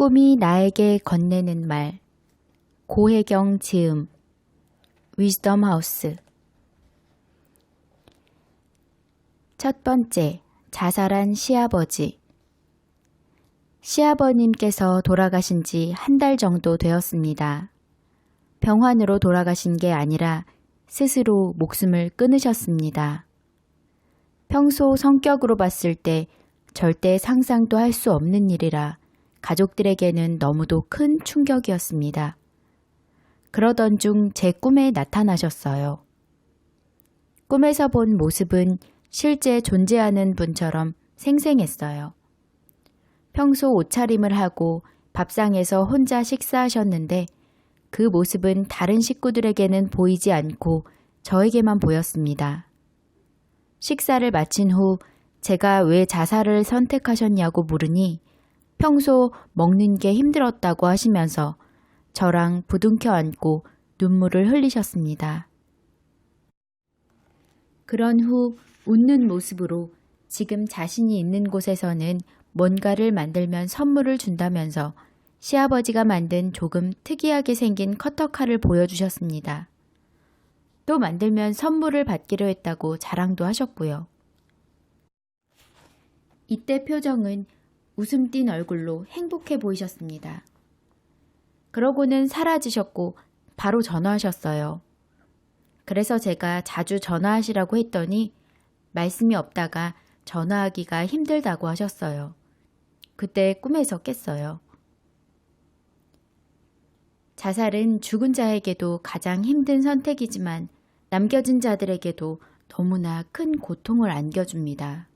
꿈이 나에게 건네는 말 고혜경 지음 위즈덤 하우스 첫 번째 자살한 시아버지 시아버님께서 돌아가신 지 한 달 정도 되었습니다. 병환으로 돌아가신 게 아니라 스스로 목숨을 끊으셨습니다. 평소 성격으로 봤을 때 절대 상상도 할 수 없는 일이라 가족들에게는 너무도 큰 충격이었습니다. 그러던 중 제 꿈에 나타나셨어요. 꿈에서 본 모습은 실제 존재하는 분처럼 생생했어요. 평소 옷차림을 하고 밥상에서 혼자 식사하셨는데 그 모습은 다른 식구들에게는 보이지 않고 저에게만 보였습니다. 식사를 마친 후 제가 왜 자살을 선택하셨냐고 물으니 평소 먹는 게 힘들었다고 하시면서 저랑 부둥켜 안고 눈물을 흘리셨습니다. 그런 후 웃는 모습으로 지금 자신이 있는 곳에서는 뭔가를 만들면 선물을 준다면서 시아버지가 만든 조금 특이하게 생긴 커터칼을 보여주셨습니다. 또 만들면 선물을 받기로 했다고 자랑도 하셨고요. 이때 표정은 웃음 띤 얼굴로 행복해 보이셨습니다. 그러고는 사라지셨고 바로 전화하셨어요. 그래서 제가 자주 전화하시라고 했더니 말씀이 없다가 전화하기가 힘들다고 하셨어요. 그때 꿈에서 깼어요. 자살은 죽은 자에게도 가장 힘든 선택이지만 남겨진 자들에게도 너무나 큰 고통을 안겨줍니다.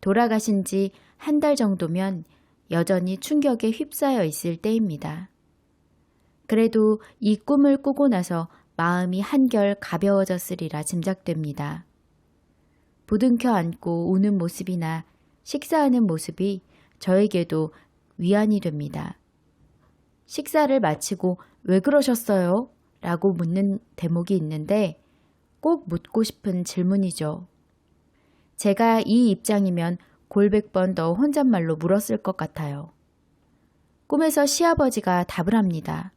돌아가신 지 한 달 정도면 여전히 충격에 휩싸여 있을 때입니다. 그래도 이 꿈을 꾸고 나서 마음이 한결 가벼워졌으리라 짐작됩니다. 부둥켜 안고 우는 모습이나 식사하는 모습이 저에게도 위안이 됩니다. 식사를 마치고 왜 그러셨어요? 라고 묻는 대목이 있는데 꼭 묻고 싶은 질문이죠. 제가 이 입장이면 골백 번 더 혼잣말로 물었을 것 같아요. 꿈에서 시아버지가 답을 합니다.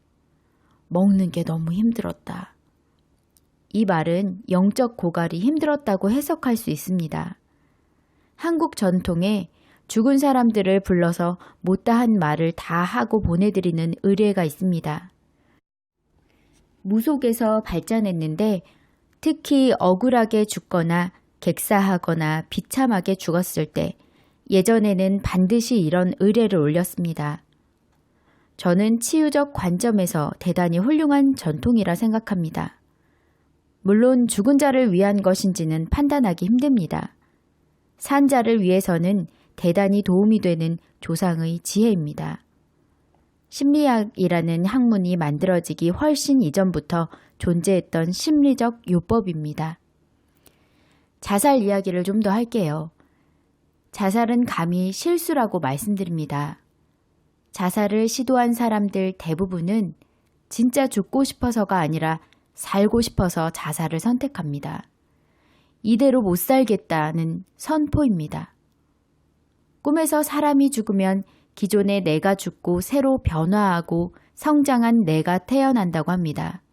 먹는 게 너무 힘들었다. 이 말은 영적 고갈이 힘들었다고 해석할 수 있습니다. 한국 전통에 죽은 사람들을 불러서 못다한 말을 다 하고 보내드리는 의례가 있습니다. 무속에서 발전했는데 특히 억울하게 죽거나 객사하거나 비참하게 죽었을 때 예전에는 반드시 이런 의례를 올렸습니다. 저는 치유적 관점에서 대단히 훌륭한 전통이라 생각합니다. 물론 죽은 자를 위한 것인지는 판단하기 힘듭니다. 산 자를 위해서는 대단히 도움이 되는 조상의 지혜입니다. 심리학이라는 학문이 만들어지기 훨씬 이전부터 존재했던 심리적 요법입니다. 자살 이야기를 좀 더 할게요. 자살은 감히 실수라고 말씀드립니다. 자살을 시도한 사람들 대부분은 진짜 죽고 싶어서가 아니라 살고 싶어서 자살을 선택합니다. 이대로 못 살겠다는 선포입니다. 꿈에서 사람이 죽으면 기존의 내가 죽고 새로 변화하고 성장한 내가 태어난다고 합니다.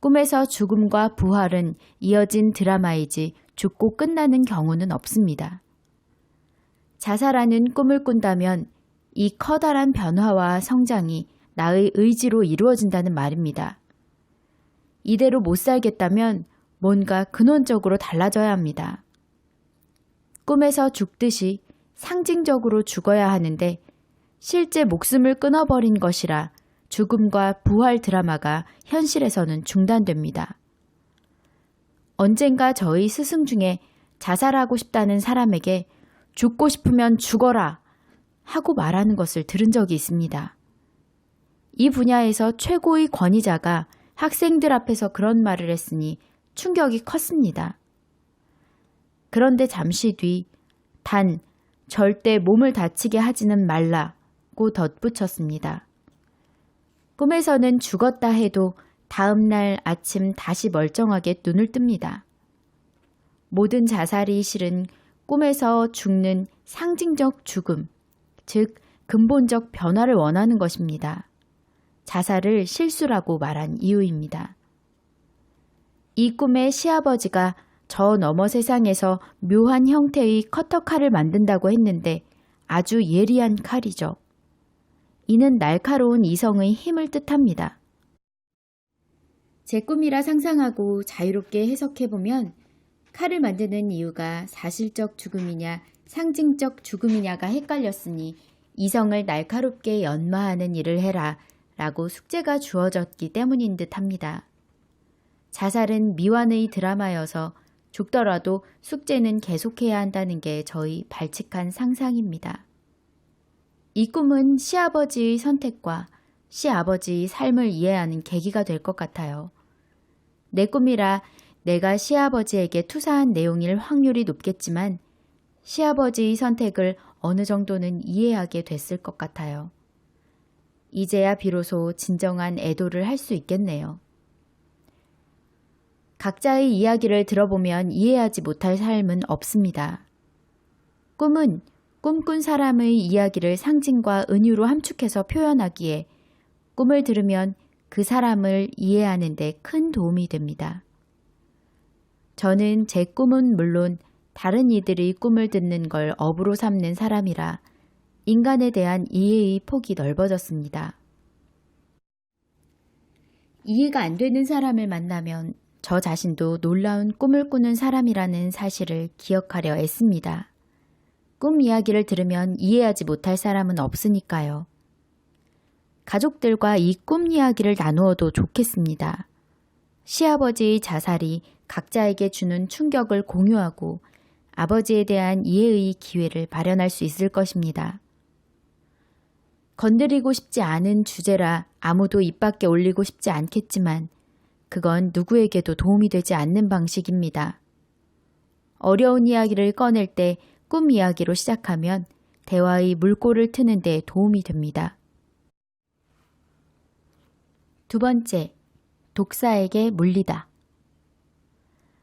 꿈에서 죽음과 부활은 이어진 드라마이지 죽고 끝나는 경우는 없습니다. 자살하는 꿈을 꾼다면 이 커다란 변화와 성장이 나의 의지로 이루어진다는 말입니다. 이대로 못 살겠다면 뭔가 근원적으로 달라져야 합니다. 꿈에서 죽듯이 상징적으로 죽어야 하는데 실제 목숨을 끊어버린 것이라 죽음과 부활 드라마가 현실에서는 중단됩니다. 언젠가 저희 스승 중에 자살하고 싶다는 사람에게 죽고 싶으면 죽어라 하고 말하는 것을 들은 적이 있습니다. 이 분야에서 최고의 권위자가 학생들 앞에서 그런 말을 했으니 충격이 컸습니다. 그런데 잠시 뒤, 단, 절대 몸을 다치게 하지는 말라고 덧붙였습니다. 꿈에서는 죽었다 해도 다음날 아침 다시 멀쩡하게 눈을 뜹니다. 모든 자살이 실은 꿈에서 죽는 상징적 죽음, 즉 근본적 변화를 원하는 것입니다. 자살을 실수라고 말한 이유입니다. 이 꿈의 시아버지가 저 너머 세상에서 묘한 형태의 커터칼을 만든다고 했는데 아주 예리한 칼이죠. 이는 날카로운 이성의 힘을 뜻합니다. 제 꿈이라 상상하고 자유롭게 해석해보면 칼을 만드는 이유가 사실적 죽음이냐 상징적 죽음이냐가 헷갈렸으니 이성을 날카롭게 연마하는 일을 해라 라고 숙제가 주어졌기 때문인 듯 합니다. 자살은 미완의 드라마여서 죽더라도 숙제는 계속해야 한다는 게 저희 발칙한 상상입니다. 이 꿈은 시아버지의 선택과 시아버지의 삶을 이해하는 계기가 될 것 같아요. 내 꿈이라 내가 시아버지에게 투사한 내용일 확률이 높겠지만 시아버지의 선택을 어느 정도는 이해하게 됐을 것 같아요. 이제야 비로소 진정한 애도를 할 수 있겠네요. 각자의 이야기를 들어보면 이해하지 못할 삶은 없습니다. 꿈은 꿈꾼 사람의 이야기를 상징과 은유로 함축해서 표현하기에 꿈을 들으면 그 사람을 이해하는 데 큰 도움이 됩니다. 저는 제 꿈은 물론 다른 이들의 꿈을 듣는 걸 업으로 삼는 사람이라 인간에 대한 이해의 폭이 넓어졌습니다. 이해가 안 되는 사람을 만나면 저 자신도 놀라운 꿈을 꾸는 사람이라는 사실을 기억하려 애씁니다. 꿈 이야기를 들으면 이해하지 못할 사람은 없으니까요. 가족들과 이 꿈 이야기를 나누어도 좋겠습니다. 시아버지의 자살이 각자에게 주는 충격을 공유하고 아버지에 대한 이해의 기회를 마련할 수 있을 것입니다. 건드리고 싶지 않은 주제라 아무도 입 밖에 올리고 싶지 않겠지만 그건 누구에게도 도움이 되지 않는 방식입니다. 어려운 이야기를 꺼낼 때 꿈 이야기로 시작하면 대화의 물꼬를 트는 데 도움이 됩니다. 두 번째, 독사에게 물리다.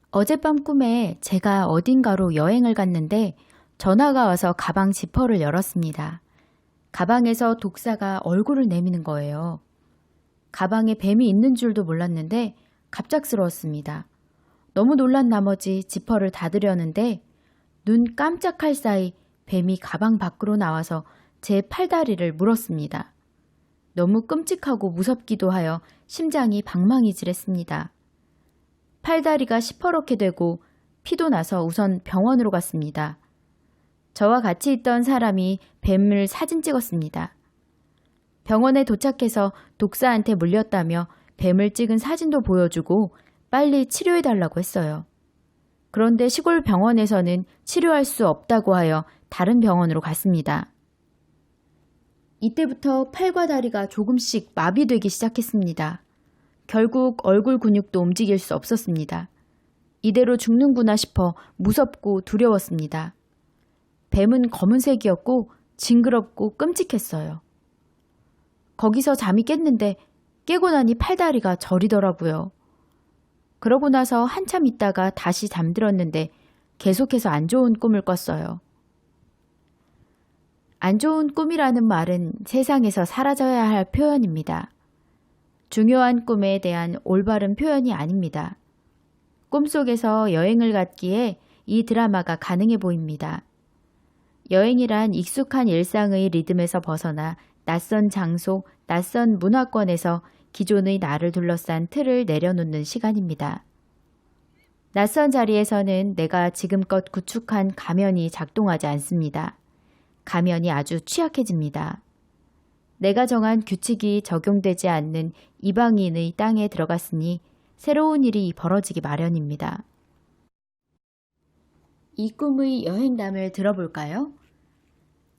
어젯밤 꿈에 제가 어딘가로 여행을 갔는데 전화가 와서 가방 지퍼를 열었습니다. 가방에서 독사가 얼굴을 내미는 거예요. 가방에 뱀이 있는 줄도 몰랐는데 갑작스러웠습니다. 너무 놀란 나머지 지퍼를 닫으려는데 눈 깜짝할 사이 뱀이 가방 밖으로 나와서 제 팔다리를 물었습니다. 너무 끔찍하고 무섭기도 하여 심장이 방망이질했습니다. 팔다리가 시퍼렇게 되고 피도 나서 우선 병원으로 갔습니다. 저와 같이 있던 사람이 뱀을 사진 찍었습니다. 병원에 도착해서 독사한테 물렸다며 뱀을 찍은 사진도 보여주고 빨리 치료해달라고 했어요. 그런데 시골 병원에서는 치료할 수 없다고 하여 다른 병원으로 갔습니다. 이때부터 팔과 다리가 조금씩 마비되기 시작했습니다. 결국 얼굴 근육도 움직일 수 없었습니다. 이대로 죽는구나 싶어 무섭고 두려웠습니다. 뱀은 검은색이었고 징그럽고 끔찍했어요. 거기서 잠이 깼는데 깨고 나니 팔다리가 저리더라고요. 그러고 나서 한참 있다가 다시 잠들었는데 계속해서 안 좋은 꿈을 꿨어요. 안 좋은 꿈이라는 말은 세상에서 사라져야 할 표현입니다. 중요한 꿈에 대한 올바른 표현이 아닙니다. 꿈속에서 여행을 갔기에 이 드라마가 가능해 보입니다. 여행이란 익숙한 일상의 리듬에서 벗어나 낯선 장소, 낯선 문화권에서 기존의 나를 둘러싼 틀을 내려놓는 시간입니다. 낯선 자리에서는 내가 지금껏 구축한 가면이 작동하지 않습니다. 가면이 아주 취약해집니다. 내가 정한 규칙이 적용되지 않는 이방인의 땅에 들어갔으니 새로운 일이 벌어지기 마련입니다. 이 꿈의 여행담을 들어볼까요?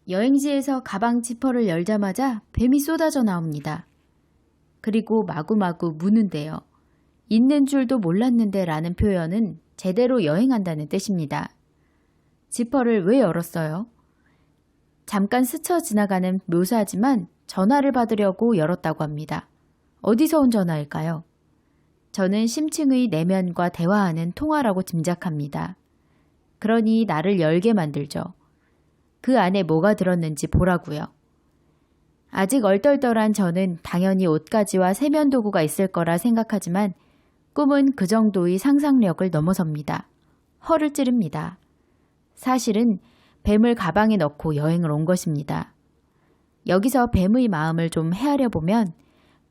여행지에서 가방 지퍼를 열자마자 뱀이 쏟아져 나옵니다. 그리고 마구마구 무는데요. 있는 줄도 몰랐는데 라는 표현은 제대로 여행한다는 뜻입니다. 지퍼를 왜 열었어요? 잠깐 스쳐 지나가는 묘사지만 전화를 받으려고 열었다고 합니다. 어디서 온 전화일까요? 저는 심층의 내면과 대화하는 통화라고 짐작합니다. 그러니 나를 열게 만들죠. 그 안에 뭐가 들었는지 보라고요. 아직 얼떨떨한 저는 당연히 옷가지와 세면도구가 있을 거라 생각하지만 꿈은 그 정도의 상상력을 넘어섭니다. 허를 찌릅니다. 사실은 뱀을 가방에 넣고 여행을 온 것입니다. 여기서 뱀의 마음을 좀 헤아려 보면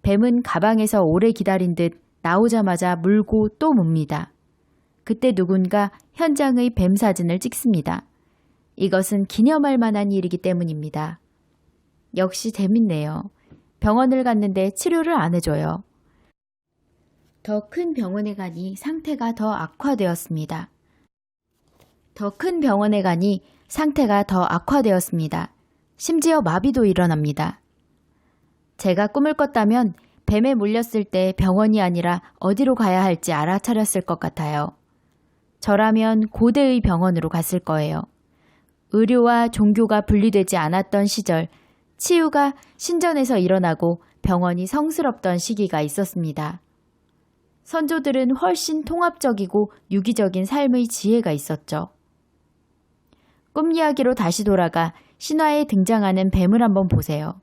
뱀은 가방에서 오래 기다린 듯 나오자마자 물고 또 뭅니다. 그때 누군가 현장의 뱀 사진을 찍습니다. 이것은 기념할 만한 일이기 때문입니다. 역시 재밌네요. 병원을 갔는데 치료를 안 해줘요. 더 큰 병원에 가니 상태가 더 악화되었습니다. 더 큰 병원에 가니 상태가 더 악화되었습니다. 심지어 마비도 일어납니다. 제가 꿈을 꿨다면 뱀에 물렸을 때 병원이 아니라 어디로 가야 할지 알아차렸을 것 같아요. 저라면 고대의 병원으로 갔을 거예요. 의료와 종교가 분리되지 않았던 시절, 치유가 신전에서 일어나고 병원이 성스럽던 시기가 있었습니다. 선조들은 훨씬 통합적이고 유기적인 삶의 지혜가 있었죠. 꿈 이야기로 다시 돌아가 신화에 등장하는 뱀을 한번 보세요.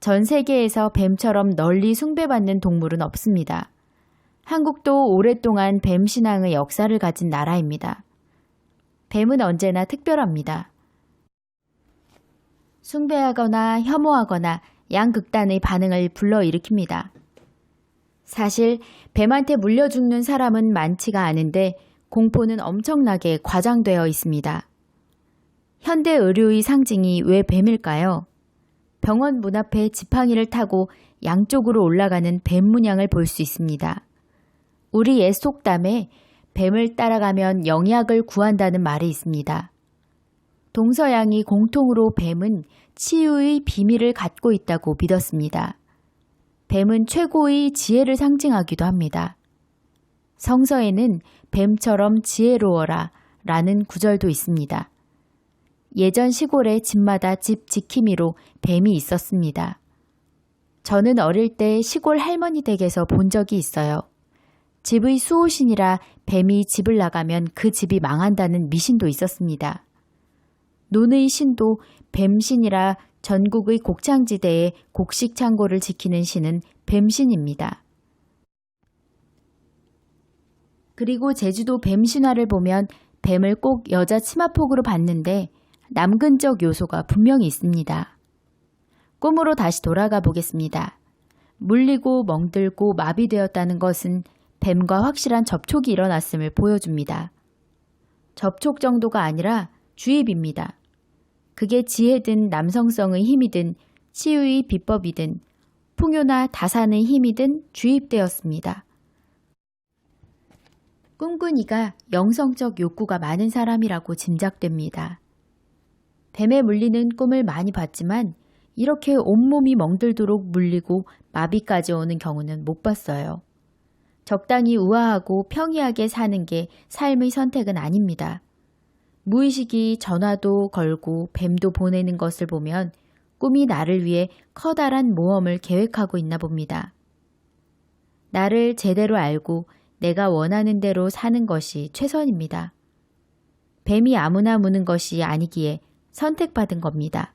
전 세계에서 뱀처럼 널리 숭배받는 동물은 없습니다. 한국도 오랫동안 뱀 신앙의 역사를 가진 나라입니다. 뱀은 언제나 특별합니다. 숭배하거나 혐오하거나 양극단의 반응을 불러일으킵니다. 사실 뱀한테 물려 죽는 사람은 많지가 않은데 공포는 엄청나게 과장되어 있습니다. 현대 의료의 상징이 왜 뱀일까요? 병원 문 앞에 지팡이를 타고 양쪽으로 올라가는 뱀 문양을 볼 수 있습니다. 우리 옛 속담에 뱀을 따라가면 영약을 구한다는 말이 있습니다. 동서양이 공통으로 뱀은 치유의 비밀을 갖고 있다고 믿었습니다. 뱀은 최고의 지혜를 상징하기도 합니다. 성서에는 뱀처럼 지혜로워라 라는 구절도 있습니다. 예전 시골에 집마다 집 지킴이로 뱀이 있었습니다. 저는 어릴 때 시골 할머니 댁에서 본 적이 있어요. 집의 수호신이라 뱀이 집을 나가면 그 집이 망한다는 미신도 있었습니다. 논의 신도 뱀신이라 전국의 곡창지대에 곡식 창고를 지키는 신은 뱀신입니다. 그리고 제주도 뱀신화를 보면 뱀을 꼭 여자 치마폭으로 봤는데 남근적 요소가 분명히 있습니다. 꿈으로 다시 돌아가 보겠습니다. 물리고 멍들고 마비되었다는 것은 뱀과 확실한 접촉이 일어났음을 보여줍니다. 접촉 정도가 아니라 주입입니다. 그게 지혜든 남성성의 힘이든 치유의 비법이든 풍요나 다산의 힘이든 주입되었습니다. 꿈꾸니가 영성적 욕구가 많은 사람이라고 짐작됩니다. 뱀에 물리는 꿈을 많이 봤지만 이렇게 온몸이 멍들도록 물리고 마비까지 오는 경우는 못 봤어요. 적당히 우아하고 평이하게 사는 게 삶의 선택은 아닙니다. 무의식이 전화도 걸고 뱀도 보내는 것을 보면 꿈이 나를 위해 커다란 모험을 계획하고 있나 봅니다. 나를 제대로 알고 내가 원하는 대로 사는 것이 최선입니다. 뱀이 아무나 무는 것이 아니기에 선택받은 겁니다.